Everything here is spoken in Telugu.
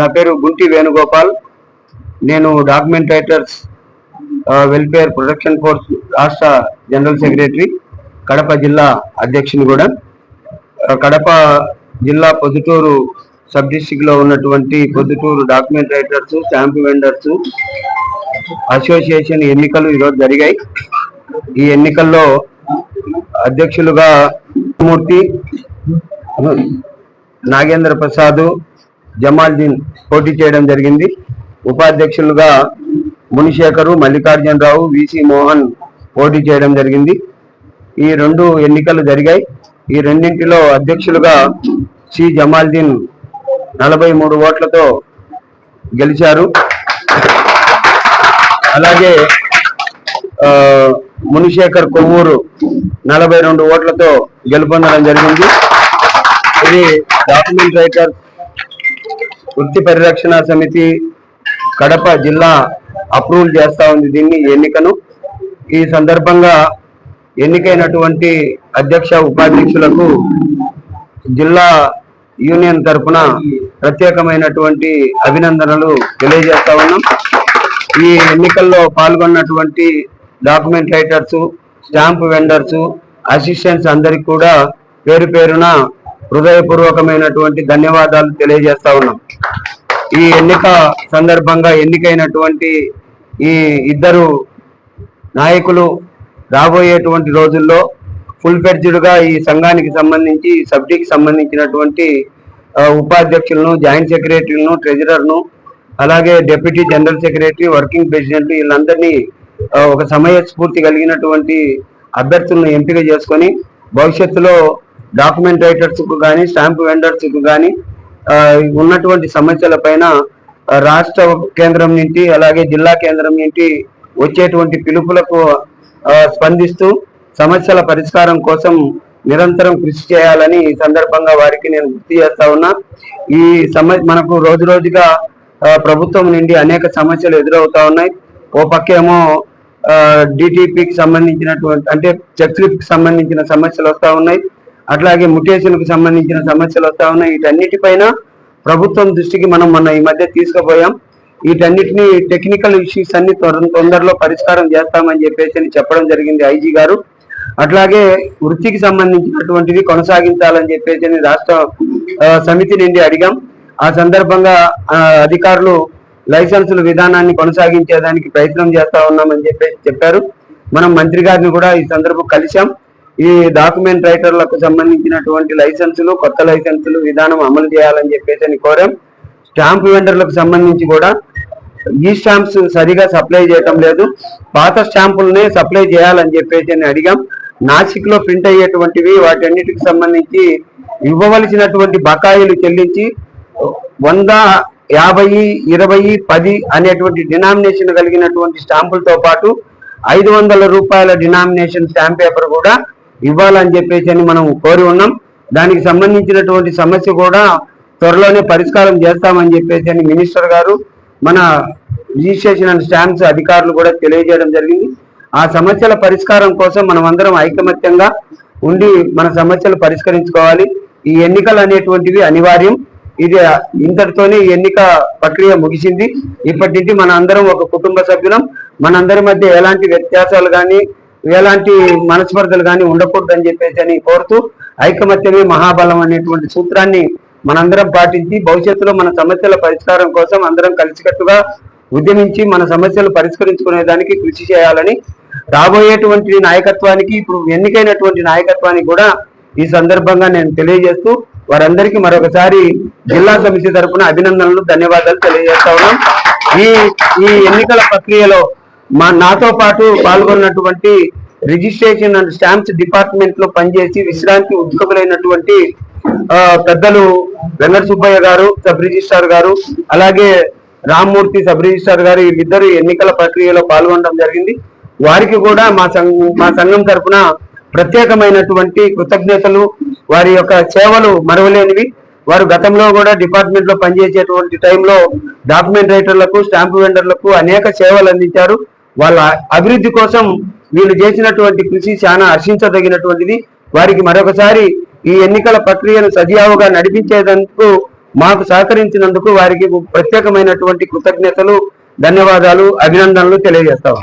నా పేరు గుంటి వేణుగోపాల్. నేను document writers welfare protection force రాష్ట్ర జనరల్ సెక్రటరీ కడప జిల్లా అధ్యక్షుని కూడా. కడప జిల్లా పొద్దుటూరు సబ్ డిస్టిక్లో ఉన్నటువంటి Proddatur document writers stamp vendors association ఎన్నికలు ఈరోజు జరిగాయి. ఈ ఎన్నికల్లో అధ్యక్షులుగా మూర్తి నాగేంద్ర ప్రసాద్ జమాల్దీన్ పోటీ చేయడం జరిగింది. ఉపాధ్యక్షులుగా మునిశేఖరు మల్లికార్జునరావు విసి మోహన్ పోటీ చేయడం జరిగింది. ఈ రెండు ఎన్నికలు జరిగాయి. ఈ రెండింటిలో అధ్యక్షులుగా సి జమాల్దీన్ నలభై మూడు ఓట్లతో గెలిచారు. అలాగే ఆ, మునిశేఖర్ కొవ్వూరు నలభై రెండు ఓట్లతో గెలుపొందడం జరిగింది. ఇది డాక్యుమెంట్ రైటర్ వృత్తి పరిరక్షణ సమితి కడప జిల్లా అప్రూవల్ చేస్తా ఉంది దీన్ని ఎన్నికను. ఈ సందర్భంగా ఎన్నికైనటువంటి అధ్యక్ష ఉపాధ్యక్షులకు జిల్లా యూనియన్ తరఫున ప్రత్యేకమైనటువంటి అభినందనలు తెలియజేస్తా ఉన్నాం. ఈ ఎన్నికల్లో పాల్గొన్నటువంటి document writers stamp vendors assistants అందరికి కూడా పేరు పేరున హృదయపూర్వకమైనటువంటి ధన్యవాదాలు తెలియజేస్తా ఉన్నాం. ఈ ఎన్నిక సందర్భంగా ఎన్నికైనటువంటి ఈ ఇద్దరు నాయకులు రాబోయేటువంటి రోజుల్లో ఫుల్గా ఈ సంఘానికి సంబంధించి ఈ సబ్జెక్ట్ సంబంధించినటువంటి ఉపాధ్యక్షులను జాయింట్ సెక్రటరీలను ట్రెజరర్ను అలాగే deputy general secretary working president వీళ్ళందరినీ ఒక సమయ స్ఫూర్తి కలిగినటువంటి అభ్యర్థులను ఎంపిక చేసుకొని భవిష్యత్తులో డాక్యుమెంట్ రైటర్స్కు కానీ స్టాంప్ వెండర్స్కు కానీ ఉన్నటువంటి సమస్యల పైన రాష్ట్ర కేంద్రం నుంచి అలాగే జిల్లా కేంద్రం నుంచి వచ్చేటువంటి పిలుపులకు స్పందిస్తూ సమస్యల పరిష్కారం కోసం నిరంతరం కృషి చేయాలని ఈ సందర్భంగా వారికి నేను గుర్తు చేస్తా ఉన్నా. ఈ సమ మనకు రోజు రోజుగా ప్రభుత్వం నుండి అనేక సమస్యలు ఎదురవుతా ఉన్నాయి. ఓ పక్కేమో డిటిపికి సంబంధించినటువంటి అంటే చెక్ స్లిప్ సంబంధించిన సమస్యలు వస్తూ ఉన్నాయి. అట్లాగే mutation కు సంబంధించిన సమస్యలు వస్తా ఉన్నాయి. వీటన్నిటిపైన ప్రభుత్వం దృష్టికి మనం మొన్న ఈ మధ్య తీసుకుపోయాం. వీటన్నిటిని టెక్నికల్ ఇష్యూస్ అన్ని తొందరలో పరిష్కారం చేస్తామని చెప్పేసి అని చెప్పడం జరిగింది ఐజీ గారు. అట్లాగే వృత్తికి సంబంధించినటువంటివి కొనసాగించాలని చెప్పేసి అని రాష్ట్ర సమితి నుండి అడిగాం. ఆ సందర్భంగా ఆ, అధికారులు లైసెన్సుల విధానాన్ని కొనసాగించేదానికి ప్రయత్నం చేస్తా ఉన్నామని చెప్పేసి చెప్పారు. మనం మంత్రి గారిని కూడా ఈ సందర్భం కలిశాం. ఈ డాక్యుమెంట్ రైటర్లకు సంబంధించినటువంటి లైసెన్సులు కొత్త లైసెన్సులు విధానం అమలు చేయాలని చెప్పేసి అని కోరాం. స్టాంప్ వెండర్లకు సంబంధించి కూడా ఈ స్టాంప్స్ సరిగా సప్లై చేయటం లేదు. పాత స్టాంపులనే సప్లై చేయాలని చెప్పేసి అని అడిగాం. నాసిక్లో ప్రింట్ అయ్యేటువంటివి వాటన్నిటికి సంబంధించి ఇవ్వవలసినటువంటి బకాయిలు చెల్లించి వంద యాభై ఇరవై పది అనేటువంటి డినామినేషన్ కలిగినటువంటి స్టాంపులతో పాటు ఐదు వందల రూపాయల డినామినేషన్ స్టాంప్ పేపర్ కూడా ఇవ్వాలని చెప్పేసి అని మనం కోరి ఉన్నాం. దానికి సంబంధించినటువంటి సమస్య కూడా త్వరలోనే పరిష్కారం చేస్తామని చెప్పేసి అని మినిస్టర్ గారు మన రిజిస్ట్రేషన్ అండ్ స్టాంప్స్ అధికారులు కూడా తెలియజేయడం జరిగింది. ఆ సమస్యల పరిష్కారం కోసం మనం అందరం ఐకమత్యంగా ఉండి మన సమస్యలు పరిష్కరించుకోవాలి. ఈ ఎన్నికలు అనేటువంటివి అనివార్యం. ఇది ఇంతటితోనే ఎన్నిక ప్రక్రియ ముగిసింది. ఇప్పటి నుంచి మన అందరం ఒక కుటుంబ సభ్యులం. మనందరి మధ్య ఎలాంటి వ్యత్యాసాలు కానీ ఎలాంటి మనస్పర్ధలు కానీ ఉండకూడదు అని చెప్పేసి అని కోరుతూ ఐకమత్యమే మహాబలం అనేటువంటి సూత్రాన్ని మనందరం పాటించి భవిష్యత్తులో మన సమస్యల పరిష్కారం కోసం అందరం కలిసికట్టుగా ఉద్యమించి మన సమస్యలు పరిష్కరించుకునే దానికి కృషి చేయాలని రాబోయేటువంటి నాయకత్వానికి ఇప్పుడు ఎన్నికైనటువంటి నాయకత్వానికి కూడా ఈ సందర్భంగా నేను తెలియజేస్తూ వారందరికీ మరొకసారి జిల్లా సమితి తరపున అభినందనలు ధన్యవాదాలు తెలియజేస్తా ఉన్నాం. ఈ ఈ ఎన్నికల ప్రక్రియలో మా నాతో పాటు పాల్గొన్నటువంటి రిజిస్ట్రేషన్ అండ్ స్టాంప్స్ డిపార్ట్మెంట్లో పనిచేసి విశ్రాంతి ఉద్యోగులైనటువంటి పెద్దలు వెంకట సుబ్బయ్య గారు సబ్ రిజిస్ట్రార్ గారు అలాగే రామ్మూర్తి సబ్ రిజిస్ట్రార్ గారు వీళ్ళిద్దరు ఎన్నికల ప్రక్రియలో పాల్గొనడం జరిగింది. వారికి కూడా మా సంఘం మా సంఘం తరఫున ప్రత్యేకమైనటువంటి కృతజ్ఞతలు వారి యొక్క సేవలు మరవలేనివి. వారు గతంలో కూడా డిపార్ట్మెంట్లో పనిచేసేటువంటి టైంలో డాక్యుమెంట్ రైటర్లకు స్టాంపు వెండర్లకు అనేక సేవలు అందించారు. వాళ్ళ అభివృద్ధి కోసం వీళ్ళు చేసినటువంటి కృషి చాలా హర్షించదగినటువంటిది. వారికి మరొకసారి ఈ ఎన్నికల ప్రక్రియను సజావుగా నడిపించేందుకు మాకు సహకరించినందుకు వారికి ప్రత్యేకమైనటువంటి కృతజ్ఞతలు ధన్యవాదాలు అభినందనలు తెలియజేస్తాం.